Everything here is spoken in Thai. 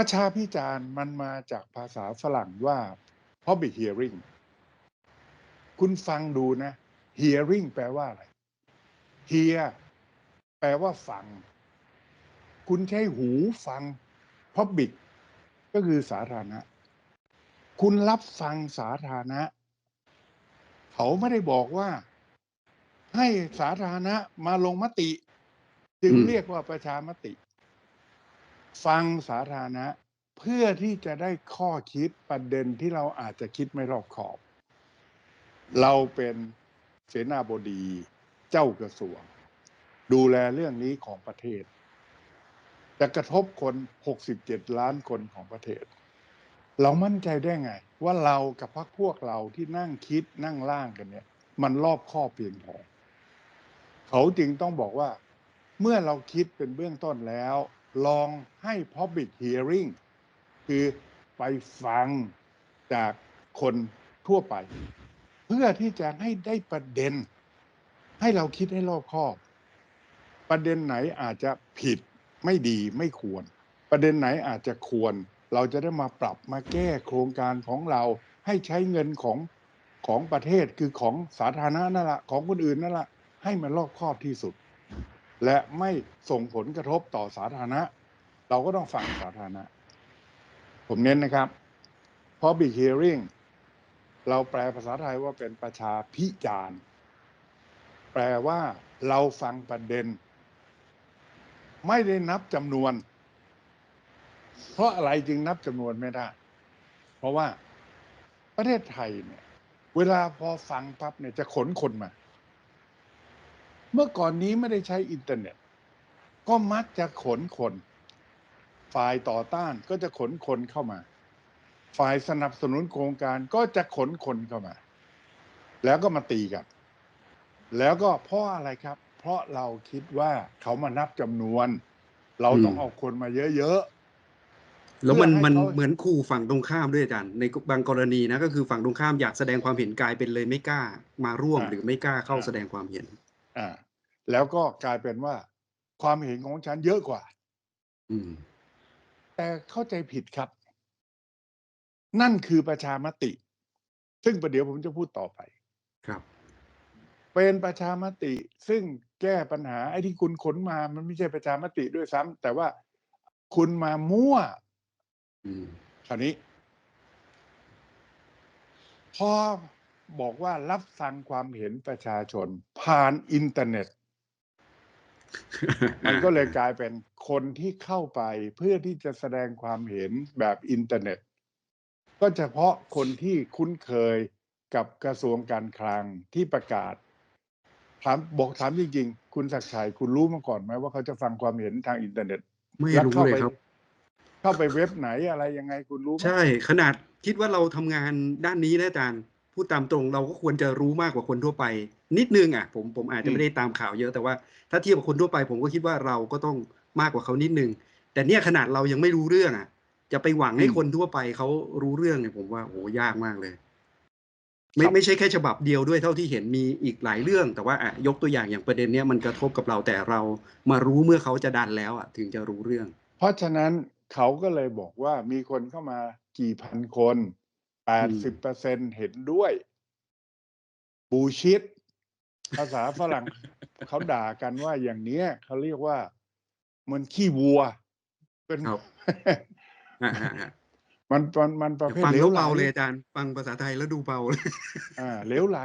ประชาพิจารณ์มันมาจากภาษาฝรั่งว่า public hearing คุณฟังดูนะ hearing แปลว่าอะไร hear แปลว่าฟัง คุณใช้หูฟัง public ก็คือสาธารณะ คุณรับฟังสาธารณะ เขาไม่ได้บอกว่า ให้สาธารณะมาลงมติ จึงอืมเรียกว่าประชามติ ฟังสาธารณะ เพื่อที่จะได้ข้อคิดประเด็นที่เราอาจจะคิดไม่รอบขอบ เราเป็นเสนาบดีเจ้ากระทรวง ดูแลเรื่องนี้ของประเทศ จะกระทบคน 67 ล้านคนของประเทศ เรามั่นใจได้ไง ว่าเรากับพรรคพวกเราที่นั่งคิดนั่งล่างกันเนี่ย มันรอบคอเพียงพอเขาจึงต้องบอกว่า เมื่อเราคิดเป็นเบื้องต้นแล้ว ลองให้ public hearing คือไปฟังจากคนทั่วไป เพื่อที่จะให้ได้ประเด็น ให้เราคิดให้รอบคอบ ประเด็นไหนอาจจะผิดไม่ดีไม่ควร ประเด็นไหนอาจจะควร เราจะได้มาปรับมาแก้โครงการของเราให้ใช้เงินของของประเทศคือของสาธารณะนั่นแหละของคนอื่นนั่นแหละให้มันรอบคอบที่สุด และไม่ส่งผลกระทบต่อสาธารณะ เราก็ต้องฟังสาธารณะ ผมเน้นนะครับ public hearing เราแปลภาษาไทยว่าเป็นประชาพิจารณ์แปลว่าเราฟังประเด็น ไม่ได้นับจำนวน เพราะอะไรจึงนับจำนวนไม่ได้ เพราะว่าประเทศไทยเนี่ย เวลาพอฟังปั๊บเนี่ยจะขนคนมา เมื่อก่อนนี้ไม่ได้ใช้อินเทอร์เน็ต ก็มักจะขนคน ฝ่ายต่อต้านก็จะขนคนเข้ามา ฝ่ายสนับสนุนโครงการก็จะขนคนเข้ามา แล้วก็มาตีกัน แล้วก็เพราะอะไรครับ เพราะเราคิดว่าเขามานับจำนวน เราต้องอืมเอาคนมาเยอะแล้วมันเพื่อให้มันเขาเหมือนขู่ฝั่งตรงข้ามด้วยอาจารย์ในบางกรณีนะก็คือฝั่งตรงข้ามอยากแสดงความเห็นกลายเป็นเลยไม่กล้ามาร่วมหรือไม่กล้าเข้าแสดงความเห็นๆอ่า แล้วก็กลายเป็นว่า ความเห็นของฉันเยอะกว่าอืมแต่เข้าใจผิดครับ นั่นคือประชามติ ซึ่งประเดี๋ยวผมจะพูดต่อไป ครับ เป็นประชามติ ซึ่งแก้ปัญหาไอ้ที่คุณขนมา มันไม่ใช่ประชามติด้วยซ้ำแต่ว่าคุณมามั่วอืมคราวนี้ พอบอกว่ารับฟังความเห็นประชาชน ผ่านอินเทอร์เน็ต มันก็เลยกลายเป็นคนที่เข้าไปเพื่อที่จะแสดงความเห็นแบบอินเทอร์เน็ต ก็เฉพาะคนที่คุ้นเคยกับกระทรวงการคลังที่ประกาศ ถามบอกถามจริงๆ คุณศักดิ์ชัยคุณรู้มาก่อนไหมว่าเขาจะฟังความเห็นทางอินเทอร์เน็ตไม่แล้วรู้เข้าเลยไปครับ เข้าไปเว็บไหนอะไรยังไงคุณรู้ไหมใช่ ขนาดคิดว่าเราทำงานด้านนี้นะอาจารย์ พูดตามตรงเราก็ควรจะรู้มากกว่าคนทั่วไป นิดนึงอะผมผมอาจจะไม่ได้ตามข่าวเยอะแต่ว่าถ้าเทียบกับคนทั่วไป ผมก็คิดว่าเราก็ต้องมากกว่าเขานิดนึง แต่เนี่ยขนาดเรายังไม่รู้เรื่องอะ จะไปหวังให้คนทั่วไปเขารู้เรื่องเนี่ยผมว่าโอ้ยากมากเลย ไม่ไม่ใช่แค่ฉบับเดียวด้วยเท่าที่เห็นมีอีกหลายเรื่อง แต่ว่าอะยกตัวอย่างอย่างประเด็นเนี้ยมันกระทบกับเราแต่เรามารู้เมื่อเขาจะดันแล้วอะถึงจะรู้เรื่อง เพราะฉะนั้นเขาก็เลยบอกว่ามีคนเข้ามากี่พันคน แปดสิบเปอร์เซ็นเห็นด้วยบูชิดภาษาฝรั่งเขาด่ากันว่าอย่างเนี้ยเขาเรียกว่า มันขี้วัว เป็นครับอะอะอะมันมันมันประเภทฟังเหลแล้ววไหลเบาเลยอาจารย์ ฟังภาษาไทยแล้วดูเบาเลยอ่าเหลวไหล